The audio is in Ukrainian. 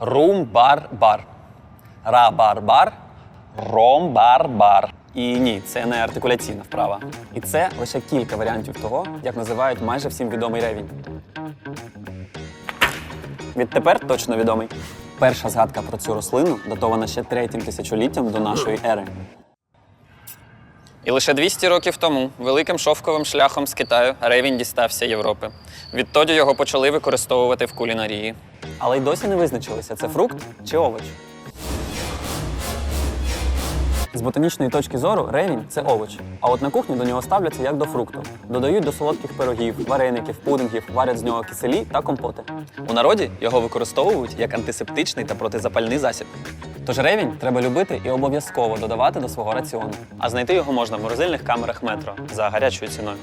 Рум-бар-бар. Ра-бар-бар. Ром-бар-бар. І ні, це не артикуляційна вправа. І це лише кілька варіантів того, як називають майже всім відомий ревінь. Відтепер точно відомий. Перша згадка про цю рослину датована ще третім тисячоліттям до нашої ери. І лише 200 років тому великим шовковим шляхом з Китаю ревінь дістався Європи. Відтоді його почали використовувати в кулінарії. Але й досі не визначилися, це фрукт чи овоч. З ботанічної точки зору ревінь це овоч. А от на кухні до нього ставляться як до фрукту. Додають до солодких пирогів, вареників, пудингів, варять з нього киселі та компоти. У народі його використовують як антисептичний та протизапальний засіб. Тож ревінь треба любити і обов'язково додавати до свого раціону. А знайти його можна в морозильних камерах метро за гарячою ціною.